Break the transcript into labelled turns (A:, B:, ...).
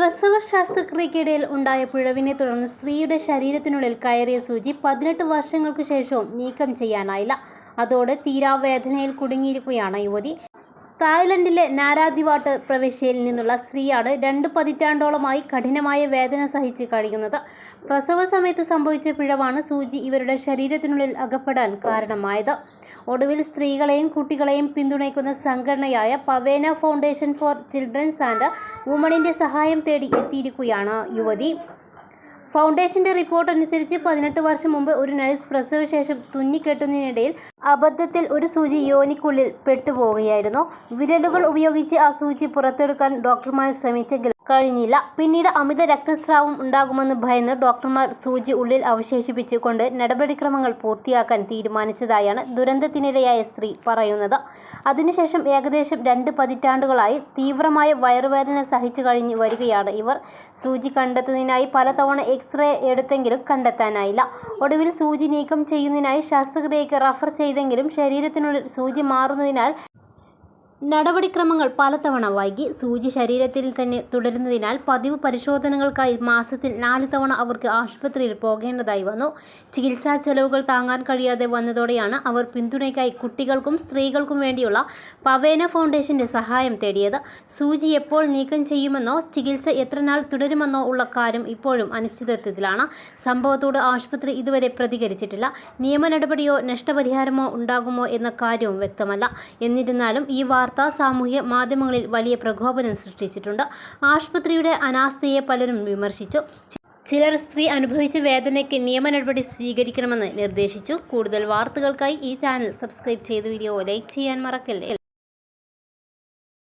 A: പ്രസവ ശസ്ത്രക്രിയക്കിടയിൽ ഉണ്ടായ പിഴവിനെ തുടർന്ന് സ്ത്രീയുടെ ശരീരത്തിനുള്ളിൽ കയറിയ സൂചി പതിനെട്ട് വർഷങ്ങൾക്ക് ശേഷവും നീക്കം ചെയ്യാനായില്ല. അതോടെ തീരാവേദനയിൽ കുടുങ്ങിയിരിക്കുകയാണ് യുവതി. തായ്ലൻഡിലെ നാരാദിവാട്ട് പ്രവിശ്യയിൽ നിന്നുള്ള സ്ത്രീയാണ് രണ്ട് പതിറ്റാണ്ടോളമായി കഠിനമായ വേദന സഹിച്ച് കഴിയുന്നത്. പ്രസവ സമയത്ത് സംഭവിച്ച പിഴവാണ് സൂചി ഇവരുടെ ശരീരത്തിനുള്ളിൽ അകപ്പെടാൻ കാരണമായത്. ഒടുവിൽ സ്ത്രീകളെയും കുട്ടികളെയും പിന്തുണയ്ക്കുന്ന സംഘടനയായ Pavena foundation for children's and വുമണിന്റെ സഹായം തേടി എത്തിയിരിക്കുകയാണ് യുവതി. ഫൗണ്ടേഷന്റെ റിപ്പോർട്ട് അനുസരിച്ച് പതിനെട്ട് വർഷം മുമ്പ് ഒരു നഴ്സ് പ്രസവശേഷം തുന്നിക്കെട്ടുന്നതിനിടയിൽ അബദ്ധത്തിൽ ഒരു സൂചി യോനിക്കുള്ളിൽ പെട്ടുപോവുകയായിരുന്നു. വിരലുകൾ ഉപയോഗിച്ച് ആ സൂചി പുറത്തെടുക്കാൻ ഡോക്ടർമാർ ശ്രമിച്ചെങ്കിലും കഴിഞ്ഞില്ല. പിന്നീട് അമിത രക്തസ്രാവം ഉണ്ടാകുമെന്ന് ഭയന്ന് ഡോക്ടർമാർ സൂചി ഉള്ളിൽ അവശേഷിപ്പിച്ചുകൊണ്ട് നടപടിക്രമങ്ങൾ പൂർത്തിയാക്കാൻ തീരുമാനിച്ചതായാണ് ദുരന്തത്തിനിരയായ സ്ത്രീ പറയുന്നത്. അതിനുശേഷം ഏകദേശം രണ്ട് പതിറ്റാണ്ടുകളായി തീവ്രമായ വയറുവേദന സഹിച്ചു കഴിഞ്ഞ് വരികയാണ് ഇവർ. സൂചി കണ്ടെത്തുന്നതിനായി പലതവണ എക്സ്റേ എടുത്തെങ്കിലും കണ്ടെത്താനായില്ല. ഒടുവിൽ സൂചി നീക്കം ചെയ്യുന്നതിനായി ശസ്ത്രക്രിയയ്ക്ക് റഫർ ചെയ്തെങ്കിലും ശരീരത്തിനുള്ളിൽ സൂചി മാറുന്നതിനാൽ നടപടിക്രമങ്ങൾ പലതവണ വൈകി. സൂചി ശരീരത്തിൽ തന്നെ തുടരുന്നതിനാൽ പതിവ് പരിശോധനകൾക്കായി മാസത്തിൽ നാല് തവണ അവർക്ക് ആശുപത്രിയിൽ പോകേണ്ടതായി വന്നു. ചികിത്സാ ചെലവുകൾ താങ്ങാൻ കഴിയാതെ വന്നതോടെയാണ് അവർ പിന്തുണയ്ക്കായി കുട്ടികൾക്കും സ്ത്രീകൾക്കും വേണ്ടിയുള്ള പവേന ഫൗണ്ടേഷന്റെ സഹായം തേടിയത്. സൂചി എപ്പോൾ നീക്കം ചെയ്യുമെന്നോ ചികിത്സ എത്ര നാൾ തുടരുമെന്നോ ഉള്ള കാര്യം ഇപ്പോഴും അനിശ്ചിതത്വത്തിലാണ്. സംഭവത്തോട് ആശുപത്രി ഇതുവരെ പ്രതികരിച്ചിട്ടില്ല. നിയമ നടപടിയോ നഷ്ടപരിഹാരമോ ഉണ്ടാകുമോ എന്ന കാര്യവും വ്യക്തമല്ല. എന്നിരുന്നാലും ഈ വാർത്ത സാമൂഹ്യ മാധ്യമങ്ങളിൽ വലിയ പ്രകോപനം സൃഷ്ടിച്ചിട്ടുണ്ട്. ആശുപത്രിയുടെ അനാസ്ഥയെ പലരും വിമർശിച്ചു. ചിലർ സ്ത്രീ അനുഭവിച്ച വേദനയ്ക്ക് നിയമ നടപടി സ്വീകരിക്കണമെന്ന് നിർദ്ദേശിച്ചു. കൂടുതൽ വാർത്തകൾക്കായി ഈ ചാനൽ സബ്സ്ക്രൈബ് ചെയ്ത് വീഡിയോ ലൈക്ക് ചെയ്യാൻ മറക്കല്ലേ?